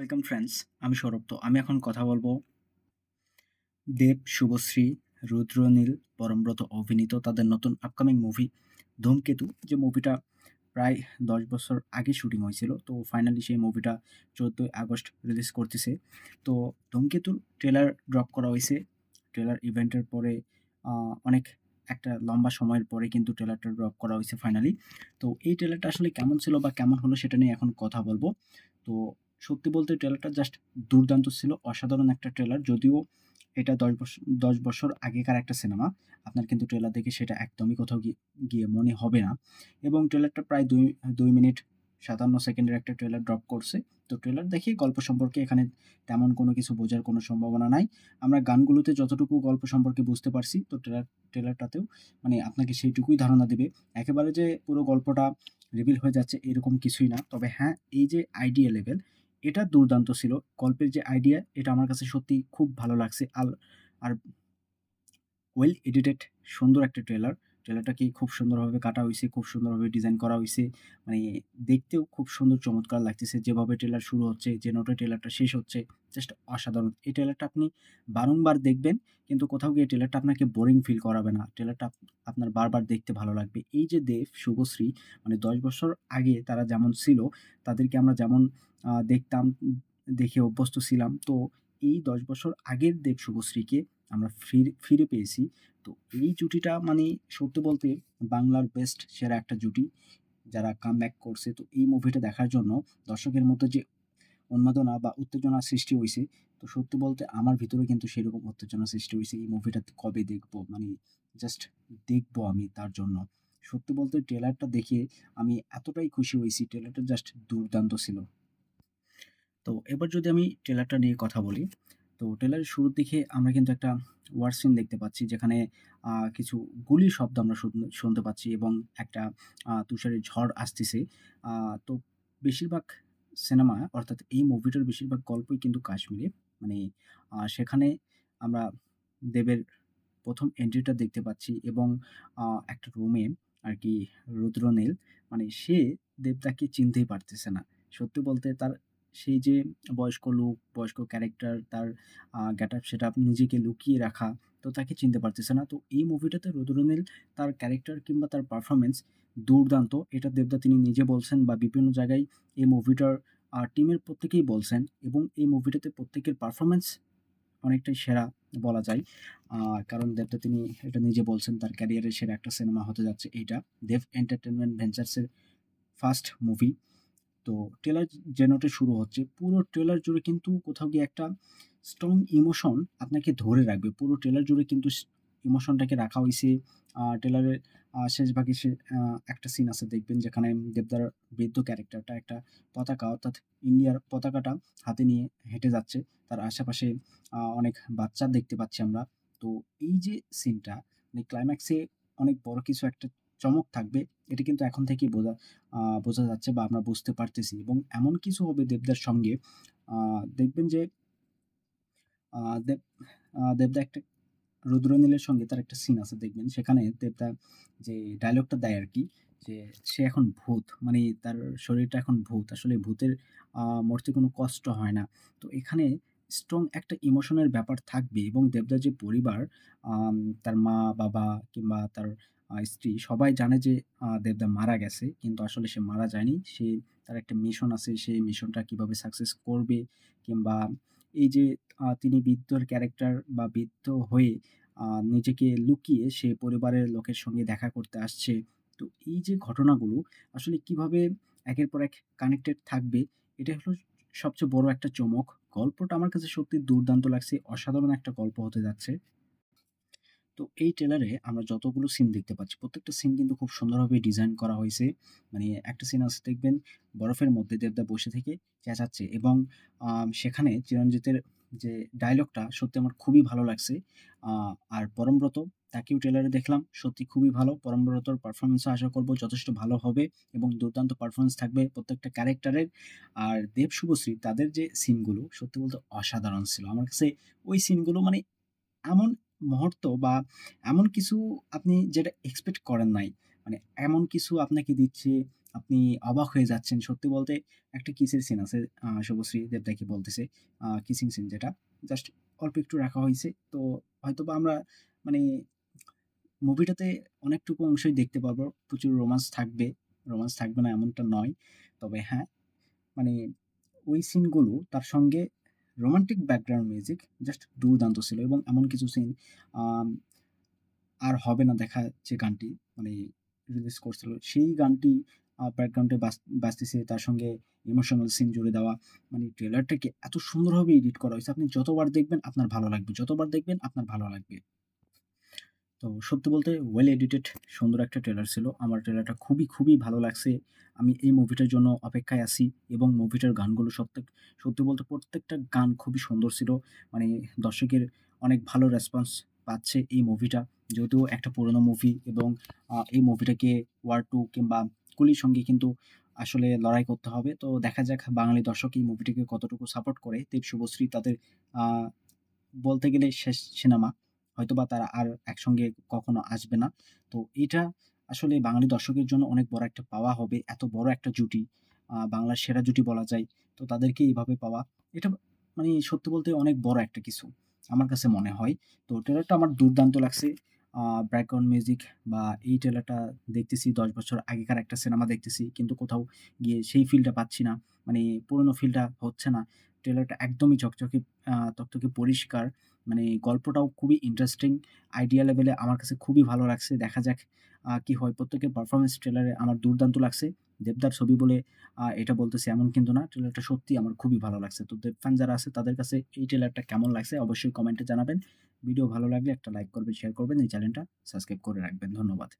Welcome friends আমি সৌরভ তো। আমি এখন কথা বলব দেব, শুভশ্রী রুদ্রনীল পরমব্রত, অভিনীত তাদের নতুন আপকামিং মুভি ধূমকেতু। যে মুভিটা প্রায় দশ বছর আগে শুটিং হয়েছিল, তো ফাইনালি সেই মুভিটা চোদ্দোই আগস্ট রিলিজ করতেছে। তো ধূমকেতুর ট্রেলার ড্রপ করা হয়েছে। ট্রেলার ইভেন্টের পরে অনেক একটা লম্বা সময়ের পরে কিন্তু ট্রেলারটা ড্রপ করা হয়েছে ফাইনালি তো এই ট্রেলারটা আসলে কেমন ছিল বা কেমন হলো সেটা নিয়ে এখন কথা বলব। তো সত্যি বলতে ট্রেলারটা জাস্ট দুর্দান্ত ছিল, অসাধারণ একটা ট্রেলার যদিও এটা দশ বছর দশ বছর আগেকার একটা সিনেমা আপনার কিন্তু ট্রেলার দেখে সেটা একদমই কোথাও গিয়ে মনে হবে না। এবং ট্রেলারটা প্রায় দুই দুই মিনিট সাতান্ন সেকেন্ডের একটা ট্রেলার ড্রপ করছে। তো ট্রেলার দেখে গল্প সম্পর্কে এখানে তেমন কোনো কিছু বোঝার কোনো সম্ভাবনা নাই। আমরা গানগুলোতে যতটুকু গল্প সম্পর্কে বুঝতে পারছি, তো ট্রেলার ট্রেলারটাতেও মানে আপনাকে সেইটুকুই ধারণা দেবে। একেবারে যে পুরো গল্পটা রিভিল হয়ে যাচ্ছে এরকম কিছুই না। তবে হ্যাঁ এই যে আইডিয়া লেভেল এটা দুর্দান্ত ছিল। গল্পের যে আইডিয়া এটা আমার কাছে সত্যি খুব ভালো লাগছে। আর আর ওয়েল এডিটেড সুন্দর একটা ট্রেলার ট্রেলারটাকে খুব সুন্দরভাবে কাটা হয়েছে খুব সুন্দরভাবে ডিজাইন করা হয়েছে মানে দেখতেও খুব সুন্দর, চমৎকার লাগতেছে। যেভাবে ট্রেলার শুরু হচ্ছে, যে নোটে ট্রেলারটা শেষ হচ্ছে জাস্ট অসাধারণ। এই ট্রেলারটা আপনি বারংবার দেখবেন, কিন্তু কোথাও গিয়ে ট্রেলারটা আপনাকে বোরিং ফিল করাবে না। ট্রেলারটা আপনার বারবার দেখতে ভালো লাগবে। এই যে দেব, শুভশ্রী মানে দশ বছর আগে তারা যেমন ছিল, তাদেরকে আমরা যেমন দেখতাম, দেখে অভ্যস্ত ছিলাম, তো এই দশ বছর আগের দেব, শুভশ্রীকে আমরা ফিরে ফিরে পেয়েছি। তো এই জুটিটা মানে সত্যি বলতে বাংলার বেস্ট সেরা একটা জুটি যারা কাম ব্যাক করছে। তো এই মুভিটা দেখার জন্য দর্শকের মধ্যে যে উন্মাদনা বা উত্তেজনা সৃষ্টি হয়েছে তো সত্যি বলতে আমার ভিতরে কিন্তু সেরকম উত্তেজনা সৃষ্টি হয়েছে এই মুভিটা কবে দেখব মানে জাস্ট দেখব আমি তার জন্য। সত্যি বলতে ট্রেলারটা দেখে আমি এতটাই খুশি হয়েছি ট্রেলারটা জাস্ট দুর্দান্ত ছিল। তো এবার যদি আমি ট্রেলারটা নিয়ে কথা বলি তো ট্রেলারের শুরুর দিকে আমরা কিন্তু একটা ওয়ার সিন দেখতে পাচ্ছি, যেখানে কিছু গুলি শব্দ আমরা শুন- শুনতে পাচ্ছি এবং একটা তুষারের ঝড় আসতেছে। তো বেশিরভাগ সিনেমা, অর্থাৎ এই মুভিটার বেশিরভাগ গল্পই কিন্তু কাশ্মীরে। মানে সেখানে আমরা দেবের প্রথম এন্ট্রিটা দেখতে পাচ্ছি এবং একটা রুমে আর কি রুদ্রনীল। মানে সে দেবদাকে চিনতেই পারতেছে না। সত্যি বলতে তার সেই যে বয়স্ক লোক, বয়স্ক ক্যারেক্টার তার গেট আপ সেট আপ নিজেকে লুকিয়ে রাখা, তো তাকে চিনতে পারতেছে না। তো এই মুভিটাতে রুদ্রনীল তার ক্যারেক্টার কিংবা তার পারফরমেন্স দুর্দান্ত। এটা দেবদা তিনি নিজে বলছেন বা বিভিন্ন জায়গায় এই মুভিটার টিমের প্রত্যেকেই বলছেন এবং এই মুভিটাতে প্রত্যেকের পারফরমেন্স অনেকটাই সেরা বলা যায়। কারণ দেবদা তিনি এটা নিজে বলছেন তার ক্যারিয়ারের সেরা একটা সিনেমা হতে যাচ্ছে এইটা। দেব এন্টারটেনমেন্ট ভেঞ্চার্সের ফার্স্ট মুভি তো ট্রেলার যে শুরু হচ্ছে, পুরো ট্রেলার জুড়ে কিন্তু কোথাও গিয়ে একটা স্ট্রং ইমোশন আপনাকে ধরে রাখবে। পুরো ট্রেলার জুড়ে কিন্তু ইমোশনটাকে রাখা হয়েছে ট্রেলারের শেষ ভাগে সে একটা সিন আছে দেখবেন যেখানে দেবদার বৃদ্ধ ক্যারেক্টারটা একটা পতাকা অর্থাৎ ইন্ডিয়ার পতাকাটা হাতে নিয়ে হেঁটে যাচ্ছে। তার আশেপাশে অনেক বাচ্চা দেখতে পাচ্ছি আমরা। তো এই যে সিনটা মানে ক্লাইম্যাক্সে অনেক বড় কিছু একটা চমক থাকবে, এটা কিন্তু এখন থেকেই বোঝা বোঝা যাচ্ছে বা আমরা বুঝতে পারতেছি। এবং এমন কিছু হবে দেবদার সঙ্গে দেখবেন যে দেব দেবদা একটা রুদ্রনীলের সঙ্গে তার একটা সিন আছে, দেখবেন। সেখানে দেবদা যে ডায়লগটা দেয় আর কি, যে সে এখন ভূত মানে তার শরীরটা এখন ভূত। আসলে ভূতের মরতে কোনো কষ্ট হয় না। তো এখানে স্ট্রং একটা ইমোশনের ব্যাপার থাকবে এবং দেবদার যে পরিবার তার মা, বাবা কিংবা তার স্ত্রী। সবাই জানে যে দেবদা মারা গেছে, কিন্তু আসলে সে মারা যায়নি। সে তার একটা মিশন আছে, সেই মিশনটা কীভাবে সাকসেস করবে, কিংবা এই যে তিনি বৃদ্ধর ক্যারেক্টার বা বৃদ্ধ হয়ে নিজেকে লুকিয়ে সে পরিবারের লোকের সঙ্গে দেখা করতে আসছে। তো এই যে ঘটনাগুলো, আসলে কীভাবে একের পর এক কানেক্টেড থাকবে, এটা হলো সবচেয়ে বড় একটা চমক। গল্পটা আমার কাছে সত্যি দুর্দান্ত লাগছে, অসাধারণ একটা গল্প হতে যাচ্ছে। তো এই ট্রেলারে আমরা যতগুলো সিন দেখতে পাচ্ছি, প্রত্যেকটা সিন কিন্তু খুব সুন্দরভাবে ডিজাইন করা হয়েছে। মানে একটা সিন আছে, দেখবেন, বরফের মধ্যে দেবদা বসে থেকে চেঁচাচ্ছে এবং সেখানে চিরঞ্জিতের যে ডায়লগটা সত্যি আমার খুবই ভালো লাগছে। আর পরমব্রত তাকেও ট্রেলারে দেখলাম, সত্যি খুবই ভালো। পরমব্রতর পারফরমেন্সও আশা করব যথেষ্ট ভালো হবে এবং দুর্দান্ত পারফরমেন্স থাকবে প্রত্যেকটা ক্যারেক্টারের আর দেব শুভশ্রী, তাদের যে সিনগুলো সত্যি বলতে অসাধারণ ছিল। আমার কাছে ওই সিনগুলো মানে এমন মুহূর্ত বা এমন কিছু আপনি যেটা এক্সপেক্ট করেন নাই। মানে এমন কিছু আপনাকে দিচ্ছে আপনি অবাক হয়ে যাচ্ছেন। সত্যি বলতে একটা কিসের সিন আছে শুভশ্রী দেবদাকে বলতেছে কিসিং সিন যেটা জাস্ট অল্প একটু রাখা হইছে। তো হয়তোবা আমরা মানে মুভিটাতে অনেকটুকু অংশই দেখতে পারব। প্রচুর রোমান্স থাকবে। রোমান্স থাকবে না এমনটা নয়। তবে হ্যাঁ, মানে ওই সিনগুলো তার সঙ্গে রোমান্টিক ব্যাকগ্রাউন্ড মিউজিক জাস্ট দুর্দান্ত ছিল এবং এমন কিছু সিন আর হবে না দেখা যে গানটি মানে রিলিজ করছিল, সেই গানটি ব্যাকগ্রাউন্ডে বাঁচতেছে। তার সঙ্গে ইমোশনাল সিন জুড়ে দেওয়া। মানে ট্রেলারটাকে এত সুন্দরভাবে এডিট করা হয়েছে আপনি যতবার দেখবেন আপনার ভালো লাগবে। যতবার দেখবেন আপনার ভালো লাগবে। তো সত্যি বলতে ওয়েল এডিটেড সুন্দর একটা ট্রেলার ছিল। আমার ট্রেলারটা খুবই, খুবই ভালো লাগছে। আমি এই মুভিটার জন্য অপেক্ষায় আছি এবং মুভিটার গানগুলো সত্যি সত্যি বলতে প্রত্যেকটা গান খুবই সুন্দর ছিল। মানে দর্শকের অনেক ভালো রেসপন্স পাচ্ছে এই মুভিটা। যেহেতু একটা পুরনো মুভি এবং এই মুভিটাকে ওয়ার টু কিংবা কুলির সঙ্গে কিন্তু আসলে লড়াই করতে হবে। তো দেখা যাক বাঙালি দর্শক এই মুভিটিকে কতটুকু সাপোর্ট করে। দেব শুভশ্রী তাদের বলতে গেলে শেষ সিনেমা। হয়তোবা তারা আর একসঙ্গে কখনো আসবে না। তো এটা আসলে বাঙালি দর্শকের জন্য অনেক বড় একটা পাওয়া হবে। এত বড় একটা জুটি, বাংলার সেরা জুটি বলা যায়। তো তাদেরকে এইভাবে পাওয়া, এটা মানে সত্যি বলতে অনেক বড় একটা কিছু। আমার কাছে মনে হয়। তো ট্রেলারটা আমার দুর্দান্ত লাগছে। ব্যাকগ্রাউন্ড মিউজিক বা এই ট্রেলারটা দেখতেছি ১০ বছর আগেকার একটা সিনেমা দেখতেছি। কিন্তু কোথাও গিয়ে সেই ফিলটা পাচ্ছি না। মানে পুরনো ফিলটা হচ্ছে না। ট্রেলারটা একদমই চকচকে তকতকে পরিষ্কার। মানে গল্পটাও খুবই ইন্টারেস্টিং। আইডিয়া লেভেলে আমার কাছে খুবই ভালো লাগছে। দেখা যাক কি হয়। প্রত্যেকের পারফরমেন্স ট্রেলারে আমার দুর্দান্ত লাগছে। দেবদার ছবি বলে এটা বলতেছি এমন কিন্তু না। ট্রেলারটা সত্যিই আমার খুবই ভালো লাগছে। তো দেব ফ্যান যারা আছে তাদের কাছে এই ট্রেলারটা কেমন লাগছে অবশ্যই কমেন্টে জানাবেন। ভিডিও ভালো লাগলে একটা লাইক করবেন, শেয়ার করবেন। এই চ্যানেলটা সাবস্ক্রাইব করে রাখবেন। ধন্যবাদ।